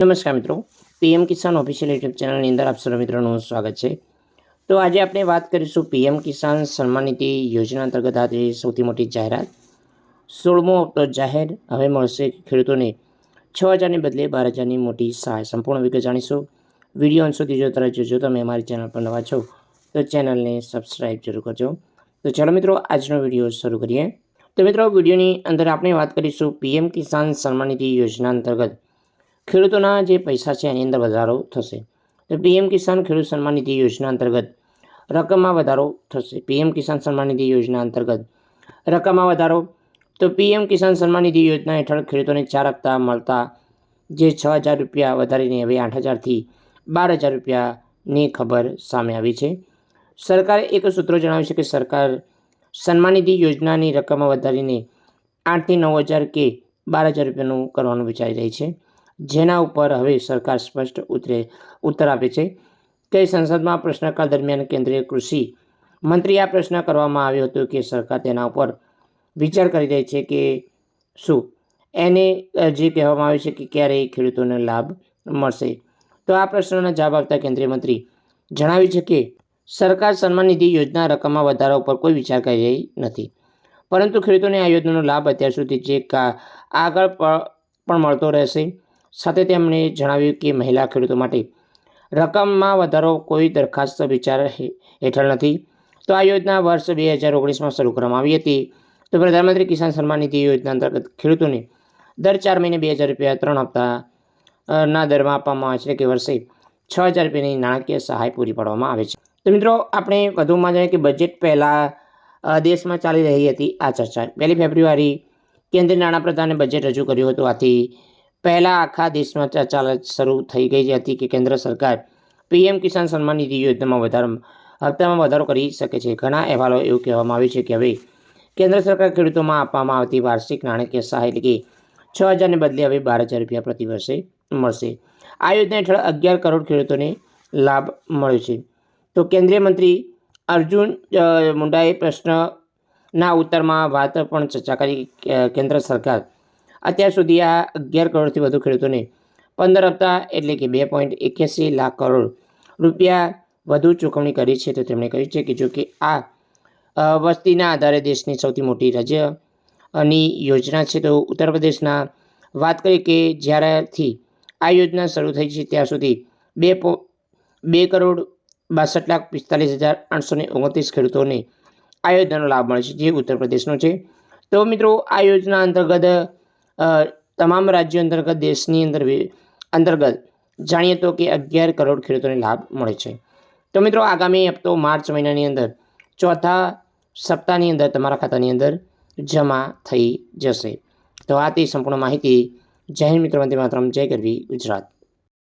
નમસ્કાર મિત્રો. પીએમ કિસાન official YouTube ચેનલની અંદર આપ સર્વ મિત્રોનું સ્વાગત છે. તો આજે આપણે વાત કરીશું પીએમ કિસાન સન્માન નિધિ યોજના અંતર્ગત આજે સૌથી મોટી જાહેરાત. સોળમો હપ્તો જાહેર. હવે મળશે ખેડૂતોને છ હજારની બદલે બાર હજારની મોટી સહાય. સંપૂર્ણ વિગત જાણીશું. વીડિયો અંત સુધી જોતા રહેજો. જો તમે અમારી ચેનલ પર નવા છો, તો ચેનલને સબસ્ક્રાઈબ જરૂર કરજો. તો ચાલો મિત્રો, આજનો વીડિયો શરૂ કરીએ. તો મિત્રો, વિડીયોની અંદર આપણે વાત કરીશું પીએમ કિસાન સન્માન નિધિ યોજના અંતર્ગત. ખેડૂતોના જે પૈસા છે એની અંદર વધારો થશે. તો પીએમ કિસાન ખેડૂત સન્માન નિધિ યોજના અંતર્ગત રકમમાં વધારો થશે. પીએમ કિસાન સન્માન નિધિ યોજના અંતર્ગત રકમમાં વધારો. તો પીએમ કિસાન સન્માન નિધિ યોજના હેઠળ ખેડૂતોને ચાર હપ્તા મળતા જે છ હજાર રૂપિયા વધારીને હવે આઠ હજારથી બાર હજાર રૂપિયાની ખબર સામે આવી છે. સરકારે એક સૂત્રો જણાવ્યું છે કે સરકાર સન્માન નિધિ યોજનાની રકમમાં વધારીને આઠથી નવ હજાર કે બાર હજાર રૂપિયાનું કરવાનું વિચારી રહી છે. જેના ઉપર હવે સરકાર સ્પષ્ટ ઉતરે, ઉત્તર આપે છે. કે સંસદમાં પ્રશ્નકાળ દરમિયાન કેન્દ્રીય કૃષિ મંત્રી આ પ્રશ્ન કરવામાં આવ્યો હતો કે સરકાર તેના ઉપર વિચાર કરી રહી છે કે શું? એને જે કહેવામાં આવ્યું છે કે ક્યારે ખેડૂતોને લાભ મળશે. તો આ પ્રશ્નના જવાબ આપતા કેન્દ્રીય મંત્રી જણાવ્યું છે કે સરકાર સન્માન નિધિ યોજના રકમમાં વધારા ઉપર કોઈ વિચાર કરી રહી નથી. પરંતુ ખેડૂતોને આ યોજનાનો લાભ અત્યાર સુધી જે કા, આગળ પણ મળતો રહેશે. સાથે તેમણે જણાવ્યું કે મહિલા ખેડૂતો માટે રકમમાં વધારો કોઈ દરખાસ્ત વિચાર હેઠળ નથી. તો આ યોજના વર્ષ બે હજાર ઓગણીસમાં શરૂ કરવામાં આવી હતી. તો પ્રધાનમંત્રી કિસાન સન્માન નિધિ યોજના અંતર્ગત ખેડૂતોને દર ચાર મહિને બે હજાર રૂપિયા ત્રણ હપ્તા અ, ના દરમાં આપવામાં આવે છે કે વર્ષે છ હજાર રૂપિયાની નાણાકીય સહાય પૂરી પાડવામાં આવે છે. તો મિત્રો આપણે વધુમાં જાણીએ કે બજેટ પહેલાં દેશમાં ચાલી રહી હતી આ ચર્ચા. પહેલી ફેબ્રુઆરી કેન્દ્રીય નાણાપ્રધાને બજેટ રજૂ કર્યું હતું. આથી પહેલાં આખા દેશમાં ચર્ચા શરૂ થઈ ગઈ હતી કે કેન્દ્ર સરકાર પીએમ કિસાન સન્માન નિધિ યોજનામાં વધારો, હપ્તામાં વધારો કરી શકે છે. ઘણા અહેવાલો એવું કહેવામાં આવ્યું છે કે હવે કેન્દ્ર સરકાર ખેડૂતોમાં આપવામાં આવતી વાર્ષિક નાણાકીય સહાય એટલે કે છ હજારને બદલે હવે બાર હજાર રૂપિયા પ્રતિ વર્ષે મળશે. આ યોજના હેઠળ અગિયાર કરોડ ખેડૂતોને લાભ મળ્યો છે. તો કેન્દ્રીય મંત્રી અર્જુન મુંડાએ પ્રશ્નના ઉત્તરમાં વાત પણ ચર્ચા કરી. કેન્દ્ર સરકાર અત્યાર સુધી આ અગિયાર કરોડથી વધુ ખેડૂતોને પંદર હપ્તા એટલે કે બે પોઈન્ટ એક્યાસી લાખ કરોડ રૂપિયા વધુ ચૂકવણી કરી છે. તો તેમણે કહ્યું છે કે જો કે આ વસ્તીના આધારે દેશની સૌથી મોટી રાજ્યની યોજના છે, તો ઉત્તર પ્રદેશના વાત કરી કે જ્યારથી આ યોજના શરૂ થઈ છે, ત્યાં સુધી બે પો, બે કરોડ બાસઠ લાખ પિસ્તાલીસ હજાર આઠસો ને ઓગણત્રીસ ખેડૂતોને આ યોજનાનો લાભ મળે છે, જે ઉત્તર પ્રદેશનો છે. તો મિત્રો, આ યોજના અંતર્ગત તમામ રાજ્યો અંતર્ગત, દેશની અંદર અંતર્ગત જાણીએ તો કે અગિયાર કરોડ ખેડૂતોને લાભ મળે છે. તો મિત્રો, આગામી હપ્તો માર્ચ મહિનાની અંદર, ચોથા સપ્તાહની અંદર તમારા ખાતાની અંદર જમા થઈ જશે. તો આ તે સંપૂર્ણ માહિતી. જય હિન્દ મિત્રો જય કરવી ગુજરાત.